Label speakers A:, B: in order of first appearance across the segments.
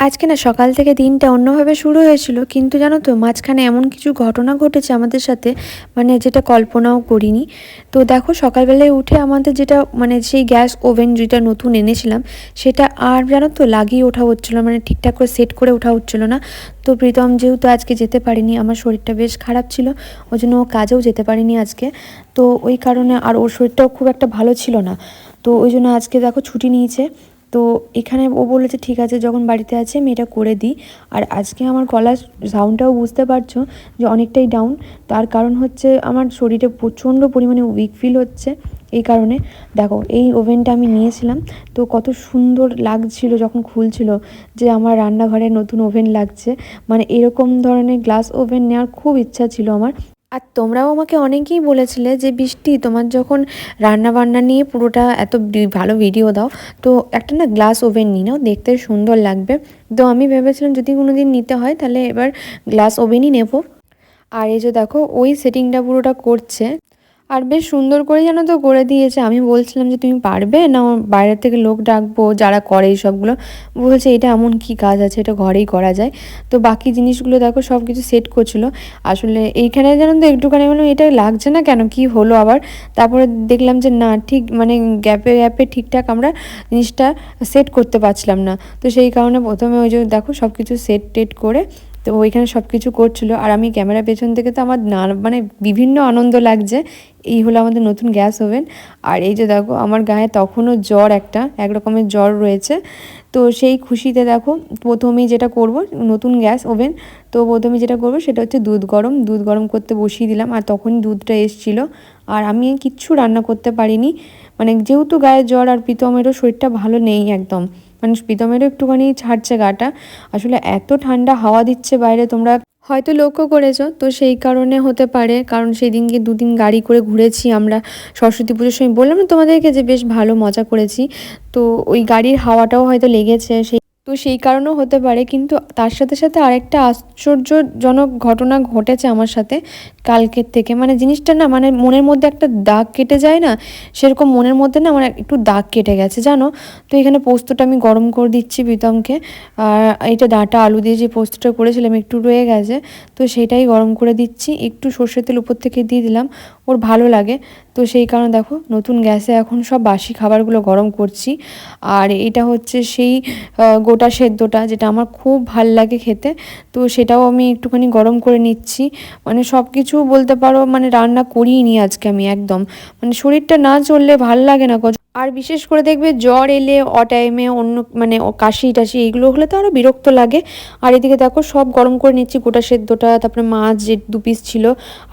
A: আজকে না সকাল থেকে দিনটা অন্যভাবে শুরু হয়েছিল, কিন্তু জানো তো মাঝখানে এমন কিছু ঘটনা ঘটেছে আমাদের সাথে মানে যেটা কল্পনাও করিনি। তো দেখো সকালবেলায় উঠে আমাদের যেটা মানে সেই গ্যাস ওভেন যেটা নতুন এনেছিলাম, সেটা আর জানো তো লাগিয়ে ওঠা হচ্ছিল মানে ঠিকঠাক করে সেট করে ওঠা হচ্ছিল না। তো প্রীতম যেহেতু আজকে যেতে পারিনি, আমার শরীরটা বেশ খারাপ ছিল ওই জন্য ও কাজেও যেতে পারিনি আজকে। তো ওই কারণে আর ওর শরীরটাও খুব একটা ভালো ছিল না। তো ওই জন্য আজকে দেখো ছুটি নিয়েছে। তো এখানে ও বলেছে, ঠিক আছে, যখন বাড়িতে আছে আমি এটা করে দিই। আর আজকে আমার গলার সাউন্ডটাও বুঝতে পারছ যে অনেকটাই ডাউন তার কারণ হচ্ছে আমার শরীরে প্রচণ্ড পরিমাণে উইক ফিল হচ্ছে এই কারণে। দেখো, এই ওভেনটা আমি নিয়েছিলাম। তো কত সুন্দর লাগছিল যখন খুলছিল যে আমার রান্নাঘরে নতুন ওভেন লাগছে। মানে এরকম ধরনের গ্লাস ওভেন নেওয়ার খুব ইচ্ছা ছিল আমার। আর তোমরাও আমাকে অনেকেই বলেছিলে যে, বৃষ্টি, তোমার যখন রান্না বান্না নিয়ে পুরোটা এত ভালো ভিডিও দাও, তো একটা না গ্লাস ওভেন নিয়ে নাও, দেখতে সুন্দর লাগবে। তো আমি ভেবেছিলাম যদি কোনো দিন নিতে হয়, তাহলে এবার গ্লাস ওভেনই নেব। আর এই যে দেখো, ওই সেটিংটা পুরোটা করছে। আর বেশ সুন্দর করে যেন তো করে দিয়েছে। আমি বলছিলাম যে, তুমি পারবে না? বাইরের থেকে লোক ডাকবো, যারা করে এই সবগুলো বলছে, এটা এমন কি কাজ আছে? এটা ঘরেই করা যায়। তো বাকি জিনিসগুলো দেখো সব কিছু সেট করছিল। আসলে এইখানে যেন তো একটুখানি বললাম এটা লাগছে না কেন? কি হলো আবার? তারপরে দেখলাম যে, না, ঠিক মানে গ্যাপে গ্যাপে ঠিকঠাক আমরা জিনিসটা সেট করতে পারছিলাম না। তো সেই কারণে প্রথমে ওই যে দেখো সব কিছু সেট টেট করে তো ওইখানে সব কিছু করছিল। আর আমি ক্যামেরা পেছন থেকে তো আমার না মানে বিভিন্ন আনন্দ লাগছে। এই হলো আমাদের নতুন গ্যাস ওভেন। আর এই যে দেখো, আমার গায়ে তখনও জ্বর একটা, এক রকমের জ্বর রয়েছে। তো সেই খুশিতে দেখো, প্রথমেই যেটা করব, নতুন গ্যাস ওভেন। তো প্রথমে যেটা করব, সেটা হচ্ছে দুধ গরম। দুধ গরম করতে বসিয়ে দিলাম, আর তখনই দুধটা এসছিল। আর আমি কিচ্ছু রান্না করতে পারিনি। মানে যেহেতু গায়ে জ্বর আর প্রীতমেরও শরীরটা ভালো নেই একদম। মানে প্রীতমেরও একটুখানি ছাড়ছে গাটা। আসলে এত ঠান্ডা হাওয়া দিচ্ছে বাইরে, তোমরা হয়তো লক্ষ্য করেছ, তো সেই কারণে হতে পারে, কারণ সেই দিনকে দুদিন গাড়ি করে ঘুরেছি আমরা সরস্বতী পুজোর সময়। বললাম না তোমাদেরকে যে বেশ ভালো মজা করেছি, তো ওই গাড়ির হাওয়াটাও হয়তো লেগেছে, সেই তো সেই কারণেও হতে পারে, কিন্তু তার সাথে সাথে আরেকটা আশ্চর্যজনক ঘটনা ঘটেছে আমার সাথে কালকের থেকে। মানে জিনিসটা না মানে মনের মধ্যে একটা দাগ কেটে যায় না, সেরকম মনের মধ্যে না আমার একটু দাগ কেটে গেছে, জানো? তো এখানে পোস্তটা আমি গরম করে দিচ্ছি প্রীতমকে। আর এইটা ডাঁটা আলু দিয়ে যে পোস্তটা করেছিলাম, একটু রয়ে গেছে, তো সেটাই গরম করে দিচ্ছি। একটু সর্ষের তেল উপর থেকে দিয়ে দিলাম, ওর ভালো লাগে। তো সেই কারণে দেখো, নতুন গ্যাসে এখন সব বাসি খাবারগুলো গরম করছি। আর এটা হচ্ছে সেই গোটা সেদ্ধটা যেটা আমার খুব ভালো লাগে খেতে। তো সেটাও আমি একটুখানি গরম করে নিচ্ছি। মানে সব কিছু বলতে পারো মানে রান্না করিই নি আজকে আমি একদম। মানে শরীরটা না চললে ভালো লাগে না আর বিশেষ করে দেখবে জ্বর এলে, অ টাইমে অন্য মানে কাশি টাশি এগুলো হলে তো আরও বিরক্ত লাগে। আর এদিকে দেখো সব গরম করে নিচ্ছি গোটা সেদ্ধটা, তারপরে মাছ যে দু পিস ছিল।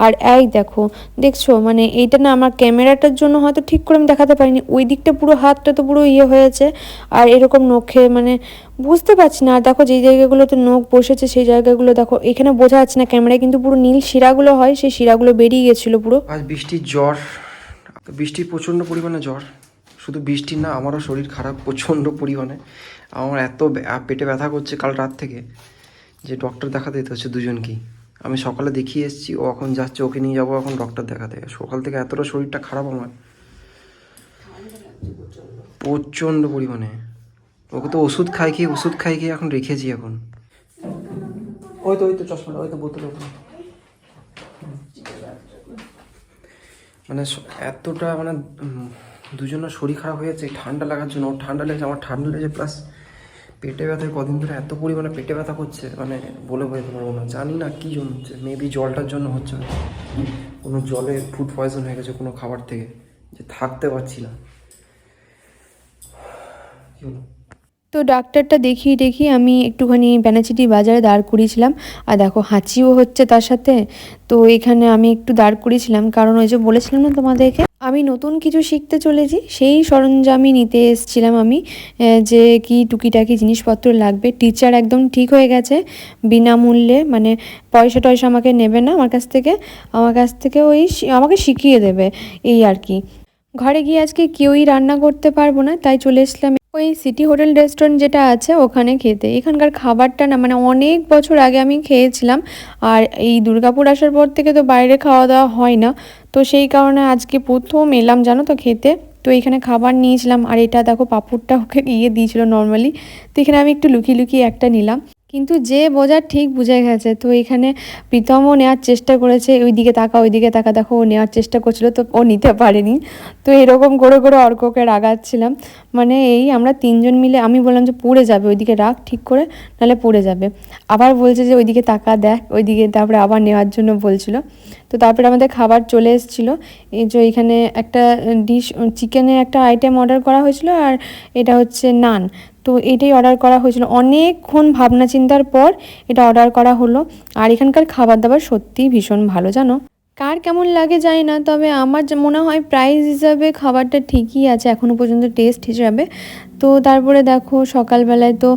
A: আর এই দেখো, দেখছ? মানে এইটা না আমার ক্যামেরাটার জন্য হয়তো ঠিক করে আমি দেখাতে পারিনি। ওই দিকটা পুরো হাতটা তো পুরো ইয়ে হয়েছে। আর এরকম নখে মানে বুঝতে পারছি না। আর দেখো যেই জায়গাগুলোতে নখ বসেছে, সেই জায়গাগুলো দেখো, এখানে বোঝা যাচ্ছে না ক্যামেরায়, কিন্তু পুরো নীল শিরাগুলো হয়, সেই শিরাগুলো বেরিয়ে গেছিল পুরো।
B: আজ বৃষ্টির জ্বর, বৃষ্টির প্রচণ্ড পরিমাণে জ্বর। শুধু বৃষ্টি না, আমারও শরীর খারাপ প্রচণ্ড পরিমাণে। আমার এত পেটে ব্যথা করছে কাল রাত থেকে যে ডক্টর দেখাতে যেতে হচ্ছে দুজনকেই। আমি সকালে দেখিয়ে এসেছি, ও এখন যাচ্ছে, ওকে নিয়ে যাব এখন ডক্টর দেখাতে। সকাল থেকে এতটা শরীরটা খারাপ আমার। প্রচণ্ড পরিমাণে। ওকে তো ওষুধ খাই খেয়ে, ওষুধ খাই খেয়ে এখন রেখেছি এখন। ওই তো ওই তো চশমাটা, ওই তো বোতল মানে এতটা মানে দুজনের শরীর খারাপ হয়ে যাচ্ছে, ঠান্ডা লাগার জন্য, ওর ঠান্ডা লেগেছে, আমার ঠান্ডা লেগেছে প্লাস পেটে ব্যথা কদিন ধরে এত পরিমাণে পেটে ব্যথা করছে মানে বলে বোঝাতে পারব না, জানি না কী জন্য হচ্ছে মেবি জলটার জন্য হচ্ছে। কোনো জলে ফুড পয়জন হয়ে গেছে কোনো খাবার থেকে, যে থাকতে পারছি না
A: তো ডাক্তারটা দেখিয়ে দেখি আমি একটুখানি ব্যানাচিটি বাজারে দাঁড় করিয়েছিলাম, আর দেখো হাঁচিও হচ্ছে তার সাথে, তো এখানে আমি একটু দাঁড় করিয়েছিলাম, কারণ ওই যে বলেছিলাম না তোমাদেরকে আমি নতুন কিছু শিখতে চলেছি, সেই সরঞ্জামই নিতে এসেছিলাম আমি যে কি টুকিটাকি জিনিসপত্র লাগবে। টিচার একদম ঠিক হয়ে গেছে, বিনামূল্যে মানে পয়সা টয়সা আমাকে নেবে না আমার কাছ থেকে, আমার কাছ থেকে ওই আমাকে শিখিয়ে দেবে, এই আর কি। ঘরে গিয়ে আজকে কেউই রান্না করতে পারব না, তাই চলে এসলাম ওই সিটি হোটেল রেস্টুরেন্ট যেটা আছে ওখানে খেতে। এখানকার খাবারটা না মানে অনেক বছর আগে আমি খেয়েছিলাম, আর এই দুর্গাপুর আসার পর থেকে তো বাইরে খাওয়া দাওয়া হয় না, তো সেই কারণে আজকে প্রথম এলাম জানো তো খেতে। তো এখানে খাবার নিয়েছিলাম, আর এটা দেখো পাঁপড়টা ওকে ইয়ে দিয়েছিল নর্মালি তো এখানে আমি একটু লুকিয়ে লুকিয়ে একটা নিলাম। কিন্তু যে বোঝার ঠিক বুঝে গেছে। তো এখানে প্রীতমও নেওয়ার চেষ্টা করেছে ওই দিকে তাকা ওই দিকে তাকা দেখো, ও নেওয়ার চেষ্টা করছিল তো ও নিতে পারেনি। তো এরকম করে করে অর্ককে রাগাচ্ছিলাম। মানে এই আমরা তিনজন মিলে, আমি বললাম যে পড়ে যাবে, ওইদিকে রাখ ঠিক করে, নাহলে পড়ে যাবে। আবার বলছে যে ওইদিকে তাকা, দেখ, ওইদিকে তারপরে আবার নেওয়ার জন্য বলছিল। তো তারপরে আমাদের খাবার চলে এসেছিল। এই যে এখানে একটা ডিশ চিকেনের একটা আইটেম অর্ডার করা হয়েছিল, আর এটা হচ্ছে নান। তো এটাই অর্ডার করা হয়েছিল। অনেকক্ষণ ভাবনা চিন্তার পর এটা অর্ডার করা হলো। আর এখানকার খাবার দাবার সত্যিই ভীষণ ভালো, জানো? কার কেমন লাগে জানি না, তবে আমার মনে হয় প্রাইস হিসাবে খাবারটা ঠিকই আছে এখনও পর্যন্ত টেস্ট হিসাবে। তো তারপরে দেখো, সকালবেলায় তো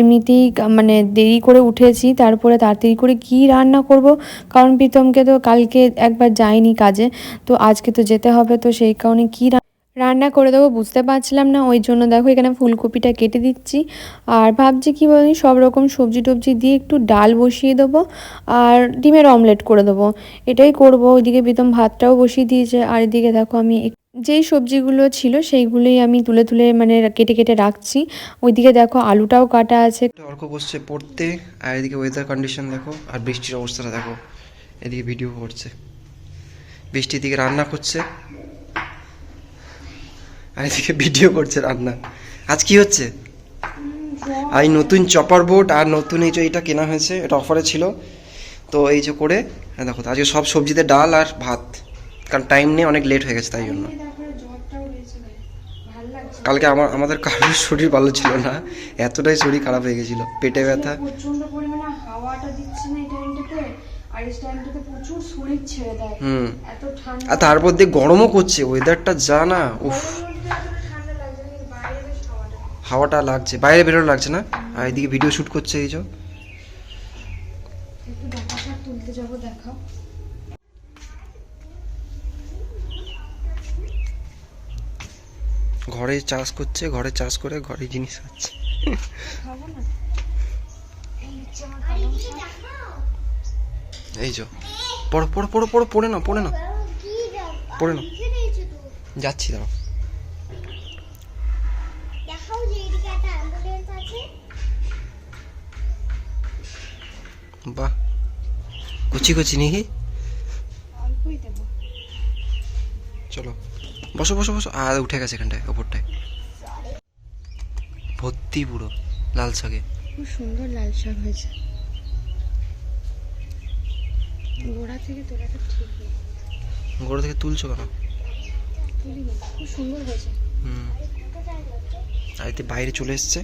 A: এমনিতেই মানে দেরি করে উঠেছি, তারপরে তাড়াতাড়ি করে কি রান্না করব? কারণ প্রীতমকে তো কালকে একবার যায়নি কাজে, তো আজকে তো যেতে হবে, তো সেই কারণে কী রান্না করে দেবো, বুঝতে পারছিলাম না। ওই জন্য দেখো এখানে ফুলকপিটা কেটে দিচ্ছি। আর ভাবছি কী বলি সব রকম সবজি টবজি দিয়ে একটু ডাল বসিয়ে দেবো আর ডিমের অমলেট করে দেবো। এটাই করব। ওইদিকে প্রীতম ভাতটাও বসিয়ে দিয়েছে। আর এদিকে দেখো আমি যেই সবজিগুলো ছিল সেইগুলোই আমি তুলে তুলে মানে কেটে কেটে রাখছি। ওইদিকে দেখো আলুটাও কাটা আছে।
B: অর্ক বসছে পড়তে। আর এদিকে ওয়েদার কন্ডিশন দেখো, আর বৃষ্টির অবস্থাটা দেখো। এদিকে ভিডিও করছে। বৃষ্টির দিকে রান্না করছে। আর এদিকে ভিডিও করছে রান্না। আজ কি হচ্ছে? আর নতুন চপার বোর্ড আর নতুন এই যে এটা কেনা হয়েছে এটা অফারে ছিল। তো এই যে করে হ্যাঁ দেখো আজকে সব সবজিতে ডাল আর ভাত। কারণ টাইম নেই অনেক লেট হয়ে গেছে তাই জন্য। কালকে আমার আমাদের কারোর শরীর ভালো ছিল না এতটাই শরীর খারাপ হয়ে গেছিল পেটে ব্যথা।
A: প্রচণ্ড পরিমাণে হাওয়াটা দিচ্ছে না এই টাইমটাতে আর এই টাইমটাতে প্রচুর শরীর ছেড়ে দেয়।
B: হুম।
A: এত ঠান্ডা।
B: আর তারপর দিয়ে গরমও করছে ওয়েদারটা যা না উফ
A: ঠান্ডা লাগছে কিন্তু বাইরে বেশ হাওয়াটা
B: লাগছে বাইরে বেরোনো লাগছে না? আর এদিকে ভিডিও শুট করছে এই যে। ঘরে চাষ করছে ঘরে চাষ করে ঘরে জিনিস খাচ্ছে।
A: শাক।
B: এই যে পড়ো পড়ো পড়ো পড়ো পড়ে না পড়ে না পড়ে না যাচ্ছি দাঁড়াও। বাহ কুচি কুচি নাকি? চলো বসো বসো বসো। আর উঠে গেছে এখানটায় ওপরটায়। ভর্তি পুরো লাল শাকে।
A: খুব সুন্দর লাল শাক হয়েছে। গোড়া থেকে তোলাটা ঠিক
B: গোড়া থেকে তুলছো কেন?
A: খুব সুন্দর হয়েছে।
B: হুম। আর এতে বাইরে চলে এসছে?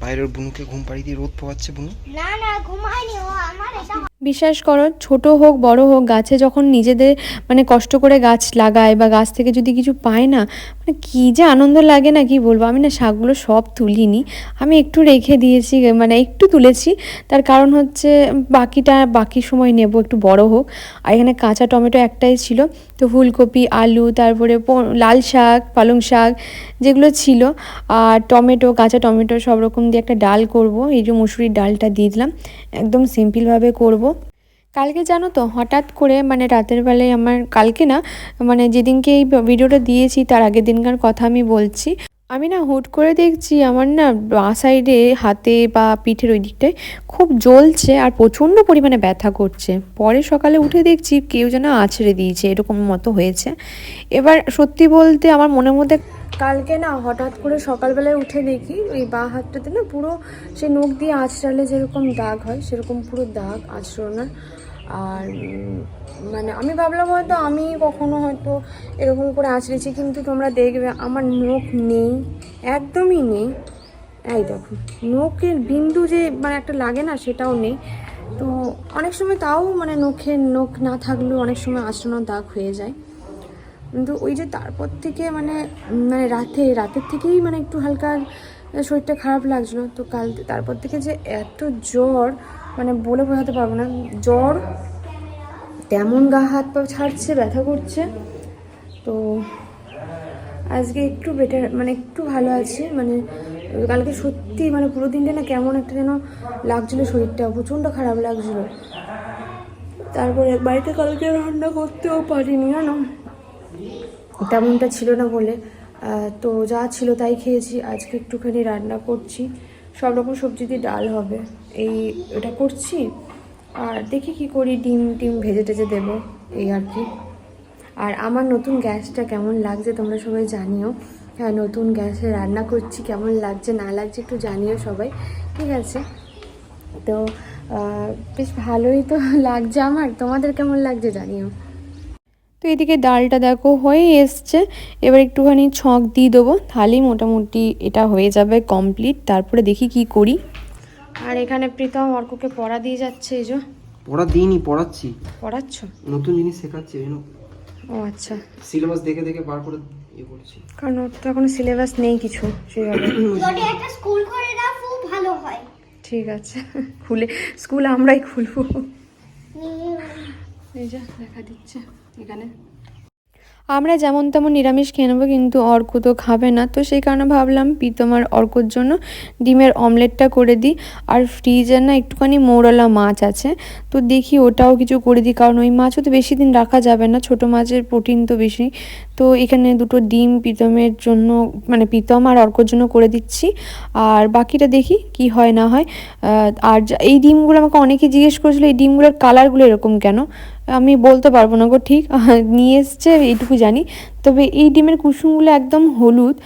B: বাইরের বুনুকে ঘুম পাড়িয়ে দিয়ে রোদ পোয়াচ্ছে বুনু?
C: না না ঘুমায়নি ও আমার এটা
A: বিশ্বাস করো ছোট হোক বড় হোক গাছে যখন নিজেদের মানে কষ্ট করে গাছ লাগায় বা গাছ থেকে যদি কিছু পায় না মানে কী যে আনন্দ লাগে না কি বলব? আমি না শাকগুলো সব তুলিনি। আমি একটু রেখে দিয়েছি মানে একটু তুলেছি। তার কারণ হচ্ছে বাকিটা বাকি সময় নেব একটু বড় হোক। আর এখানে কাঁচা টমেটো একটাই ছিল। তো ফুলকপি আলু তারপরে লাল শাক পালং শাক যেগুলো ছিল। আর টমেটো কাঁচা টমেটো সব রকম দিয়ে একটা ডাল করব। এই যে মুসুরির ডালটা দিয়ে দিলাম। একদম সিম্পলভাবে করব। কালকে জানো তো, হঠাৎ করে মানে রাতের বেলায় আমার, কালকে না মানে যেদিনকে এই ভিডিওটা দিয়েছি, তার আগের দিনকার কথা আমি বলছি। আমি না হুট করে দেখছি আমার না বাঁ সাইডে হাতে বা পিঠের ওই দিকটায় খুব জ্বলছে আর প্রচণ্ড পরিমাণে ব্যথা করছে। পরে সকালে উঠে দেখছি কেউ যেন আছড়ে দিয়েছে, এরকম মতো হয়েছে। এবার সত্যি বলতে আমার মনের মধ্যে কালকে না হঠাৎ করে সকালবেলায় উঠে দেখি ওই বাঁ হাতটাতে না পুরো সে নখ দিয়ে আঁচড়ালে যেরকম দাগ হয়, সেরকম পুরো দাগ আঁচড়ানোর আর মানে আমি ভাবলাম হয়তো আমি কখনো হয়তো এরকম করে আঁচড়েছি কিন্তু তোমরা দেখবে আমার নখ নেই, একদমই নেই। এই দেখো, নখের বিন্দু যে মানে একটা লাগে না সেটাও নেই। তো অনেক সময় তাও মানে নখের নখ না থাকলেও অনেক সময় আঁচড়ানোর দাগ হয়ে যায়। কিন্তু ওই যে তারপর থেকে মানে মানে রাতে, রাতের থেকেই মানে একটু হালকা শরীরটা খারাপ লাগছিল। তো কাল তারপর থেকে যে এত জ্বর মানে বলে বোঝাতে পারব না, জ্বর তেমন গা হাত পা ছাড়ছে, ব্যথা করছে। তো আজকে একটু বেটার মানে একটু ভালো আছি। মানে কালকে সত্যি মানে পুরো দিনটা না কেমন একটা যেন লাগছিল শরীরটা, প্রচণ্ড খারাপ লাগছিল। তারপরে বাড়িতে কালকে রান্না করতেও পারিনি, জানো? তেমনটা ছিল না বলে। তো যা ছিল তাই খেয়েছি। আজকে একটুখানি রান্না করছি। সব রকম সবজি দিয়ে ডাল হবে। এই, এটা করছি। আর দেখি কি করি, ডিম টিম ভেজে টেজে দেবো, এই আর কি। আর আমার নতুন গ্যাসটা কেমন লাগছে তোমরা সবাই জানিও। হ্যাঁ নতুন গ্যাসে রান্না করছি, কেমন লাগছে, না লাগছে একটু জানিও সবাই, ঠিক আছে? তো বেশ ভালোই তো লাগছে আমার, তোমাদের কেমন লাগছে জানিও। তো এদিকে ডালটা দেখো হয়ে এসছে, এবার একটুখানি ছক দিয়ে দেবো, তাহলেই মোটামুটি এটা হয়ে যাবে কমপ্লিট তারপরে দেখি কি করি। আর এখানে প্রীতম অর্ককে পড়া দিয়ে যাচ্ছে এই যে।
B: পড়া দিইনি পড়াচ্ছি।
A: পড়াচ্ছ?
B: নতুন জিনিস শেখাচ্ছি ওই জন্য।
A: ও আচ্ছা।
B: সিলেবাস দেখে দেখে বার করে ইয়ে করছি।
A: কারণ ওর তো এখন সিলেবাস নেই কিছু সেইভাবে।
C: যদি একটা স্কুল করে দাও খুব ভালো হয়।
A: ঠিক আছে খুলে স্কুল আমরাই খুলবো। এই যে দেখা দিচ্ছে এখানে। আমরা যেমন তেমন নিরামিষ খেয়ে নেব, কিন্তু অর্ক তো খাবে না। তো সেই কারণে ভাবলাম প্রীতমার অর্কর জন্য ডিমের অমলেটটা করে দিই। আর ফ্রিজে না একটুখানি মৌরলা মাছ আছে। তো দেখি ওটাও কিছু করে দিই, কারণ ওই মাছও তো বেশি দিন রাখা যাবে না। ছোটো মাছের প্রোটিন তো বেশি। তো এখানে দুটো ডিম প্রীতমের জন্য মানে প্রীতম আর অর্কর জন্য করে দিচ্ছি। আর বাকিটা দেখি কি হয়, না হয়। আর এই ডিমগুলো আমাকে অনেকে জিজ্ঞেস করেছিল, এই ডিমগুলোর কালারগুলো এরকম কেন? আমি বলতে পারব না গো, ঠিক? নিয়ে এসছে, এইটুকু জানি। তবে এই ডিমের কুসুমগুলো একদম হলুদ।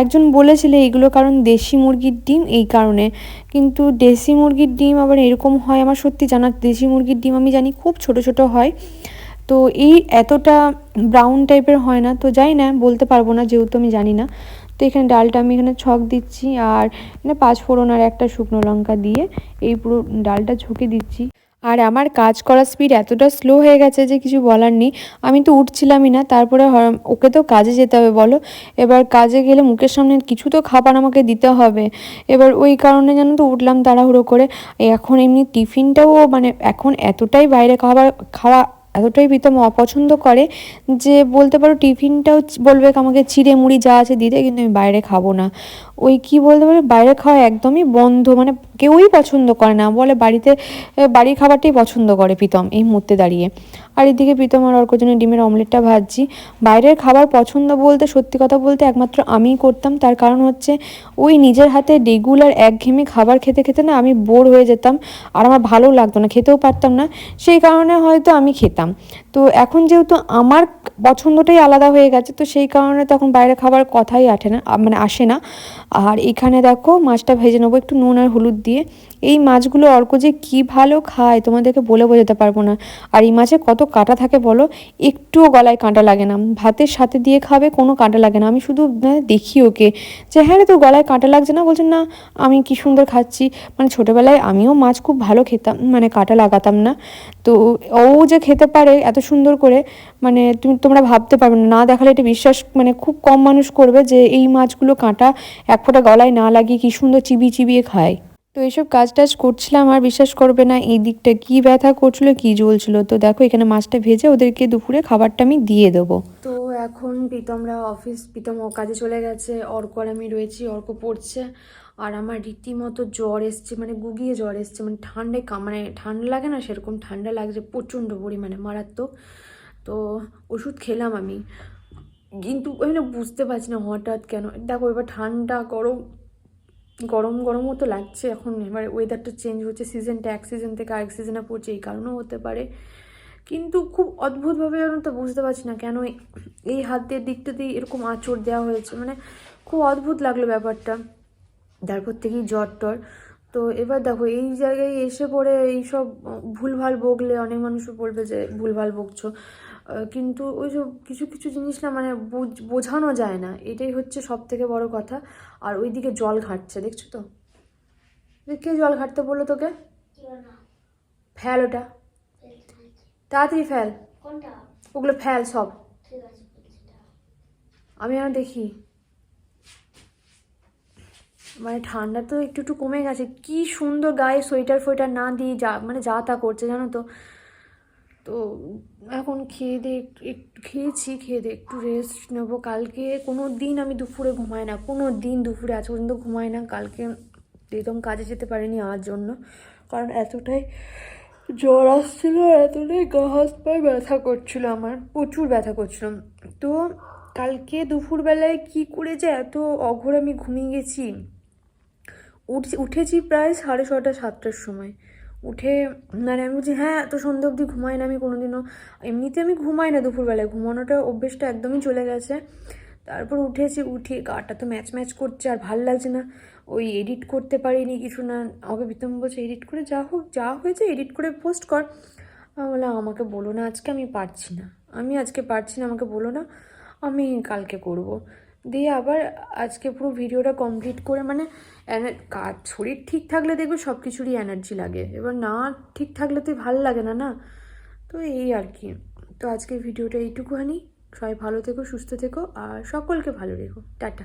A: একজন বলেছিল এইগুলো কারণ দেশি মুরগির ডিম, এই কারণে। কিন্তু দেশি মুরগির ডিম আবার এরকম হয়, আমার সত্যি জানা, দেশি মুরগির ডিম আমি জানি খুব ছোট ছোট হয়। তো এই এতটা ব্রাউন টাইপের হয় না, তো যাই না, বলতে পারব না, যেহেতু আমি জানি না। তো এখানে ডালটা আমি এখানে ছক দিচ্ছি, আর এখানে পাঁচ ফোড়ন আর একটা শুকনো লঙ্কা দিয়ে এই পুরো ডালটা ঝুঁকে দিচ্ছি। আর আমার কাজ করার স্পিড এতটা স্লো হয়ে গেছে যে কিছু বলার নেই। আমি তো উঠছিলামই না, তারপরে ওকে তো কাজে যেতে হবে বলো। এবার কাজে গেলে মুখের সামনে কিছু তো খাবার আমাকে দিতে হবে। এবার ওই কারণে যেন তো উঠলাম তাড়াহুড়ো করে। এখন এমনি টিফিনটাও মানে এখন এতটাই বাইরে খাবার খাওয়া এতটাই প্রীতম অপছন্দ করে যে বলতে পারো টিফিনটাও বলবে আমাকে চিড়ে মুড়ি যা আছে দিতে, কিন্তু আমি বাইরে খাব না। ওই কি বলতে পারো? বাইরে খাওয়া একদমই বন্ধ মানে কেউই পছন্দ করে না। বলে বাড়িতে বাড়ির খাবারটাই পছন্দ করে প্রীতম এই মুহূর্তে দাঁড়িয়ে। আর এদিকে প্রীতম আর অর্কর ডিমের অমলেটটা ভাজছি। বাইরের খাবার পছন্দ বলতে, সত্যি কথা বলতে একমাত্র আমিই করতাম। তার কারণ হচ্ছে, ওই নিজের হাতে রেগুলার একঘেয়েমি খাবার খেতে খেতে না আমি বোর হয়ে যেতাম আর আমার ভালো লাগতো না, খেতেও পারতাম না। সেই কারণে হয়তো আমি খেতাম। তো এখন যেহেতু আমার পছন্দটাই আলাদা হয়ে গেছে, তো সেই কারণে তখন বাইরে খাবার কথাই আঠে না মানে আসে না। আর এখানে দেখো, মাছটা ভেজে নেব, একটু নুন আর হলুদ দিয়ে এই মাছগুলো অর্ক যে কী ভালো খায় তোমাদেরকে বলে বোঝাতে পারব না। আর এই মাছে কত কাঁটা থাকে বলো? একটুও গলায় কাঁটা লাগে না। ভাতের সাথে দিয়ে খাবে কোনো কাঁটা লাগে না। আমি শুধু মানে দেখি ওকে যে হ্যাঁ রে, তোর গলায় কাঁটা লাগছে না? বলছে, না, আমি কি সুন্দর খাচ্ছি। মানে ছোটোবেলায় আমিও মাছ খুব ভালো খেতাম মানে কাঁটা লাগাতাম না। তো ও যে খেতে পারে এত সুন্দর করে মানে তুমি, তোমরা ভাবতে পারবে না। না দেখালে এটা বিশ্বাস মানে খুব কম মানুষ করবে যে, এই মাছগুলো কাঁটা এক ফোঁটা গলায় না লাগিয়ে কি সুন্দর চিবিয়ে চিবিয়ে খায়। তো এইসব কাজ টাজ করছিলাম, আর বিশ্বাস করবে না এই দিকটা কি ব্যথা করছিল, কি জ্বলছিল। তো দেখো এখানে মাছটা ভেজে ওদেরকে দুপুরে খাবারটা আমি দিয়ে দেবো। তো এখন প্রীতমরা অফিস প্রীতম ও কাজে চলে গেছে। অর্ক আর আমি রয়েছি, অর্ক পড়ছে। আর আমার রীতিমতো জ্বর এসছে মানে গুগিয়ে জ্বর এসছে মানে ঠান্ডায় মানে ঠান্ডা লাগে না, সেরকম ঠান্ডা লাগছে, প্রচণ্ড পরিমাণে, মারাত্মক। তো ওষুধ খেলাম আমি। কিন্তু আমি বুঝতে পারছি না হঠাৎ কেন। দেখো এবার ঠান্ডা গরম গরম গরমও তো লাগছে এখন, এবার ওয়েদারটা চেঞ্জ হচ্ছে সিজনটা এক সিজন থেকে আরেক সিজনে পড়ছে, এই কারণেও হতে পারে। কিন্তু খুব অদ্ভুতভাবে যেন তো বুঝতে পারছি না কেন এই- হাতের দিকটাতেই এরকম আঁচড় দেওয়া হয়েছে মানে খুব অদ্ভুত লাগল ব্যাপারটা। তারপর থেকেই জ্বর টর। তো এবার দেখো, এই জায়গায় এসে পড়ে এইসব ভুলভাল বকলে, অনেক মানুষও বলবে যে ভুলভাল বকছো। কিন্তু ওই সব কিছু কিছু জিনিস না মানে বুঝ- বোঝানো যায় না। এটাই হচ্ছে সব থেকে বড় কথা। আর ওইদিকে জল ঘাটছে দেখছ তো? কে জল ঘাটতে বলল তোকে? ফেল ওটা। তাড়াতাড়ি ফেল। ওগুলো ফেল সব। আমি আর দেখি। মানে ঠান্ডা তো একটু একটু কমে গেছে। কি সুন্দর গায়ে সোয়েটার ফোয়েটার না দিয়ে যা মানে যা তা করছে জানো তো? তো এখন খেয়ে দিয়ে একটু খেয়েছি, খেয়ে দিয়ে একটু রেস্ট নেব। কালকে কোনো দিন আমি দুপুরে ঘুমাই না কোনো দিন দুপুরে আজ পর্যন্ত ঘুমাই না। কালকে একদম কাজে যেতে পারিনি আমার জন্য। কারণ এতটাই জ্বর আসছিল আর এতটাই গা হাত পায়ে ব্যথা করছিল আমার, প্রচুর ব্যথা করছিল। তো
D: কালকে দুপুরবেলায় কি করে যে এত অঘোর আমি ঘুমিয়ে গেছি? উঠ উঠেছি প্রায় সাড়ে ছটা সাতটার সময়। উঠে মানে আমি বলছি হ্যাঁ এত সন্ধ্যা অবধি ঘুমাই না, আমি কোনোদিনও। এমনিতে আমি ঘুমাই না দুপুরবেলায়, ঘুমানোটা অভ্যেসটা একদমই চলে গেছে। তারপর উঠেছি, উঠে গাটা তো ম্যাচ ম্যাচ করছে, আর ভালো লাগছে না। ওই এডিট করতে পারিনি কিছু না। আমাকে বিতম বলছে, এডিট করে যা হোক, যা হয়েছে এডিট করে পোস্ট কর। বললাম, আমাকে বলো না, আজকে আমি পারছি না। আমি আজকে পারছি না, আমাকে বলো না, আমি কালকে করব। দিয়ে আবার আজকে পুরো ভিডিওটা কমপ্লিট করে মানে কাজ শরীর ঠিক থাকলে দেখবে সব কিছুরই এনার্জি লাগে। এবার না ঠিক থাকলে তো ভালো লাগে না না? তো এই আর কি। তো আজকে ভিডিওটা এইটুকুখানি। সবাই ভালো থেকো, সুস্থ থেকো, আর সকলকে ভালো রেখো। টাটা।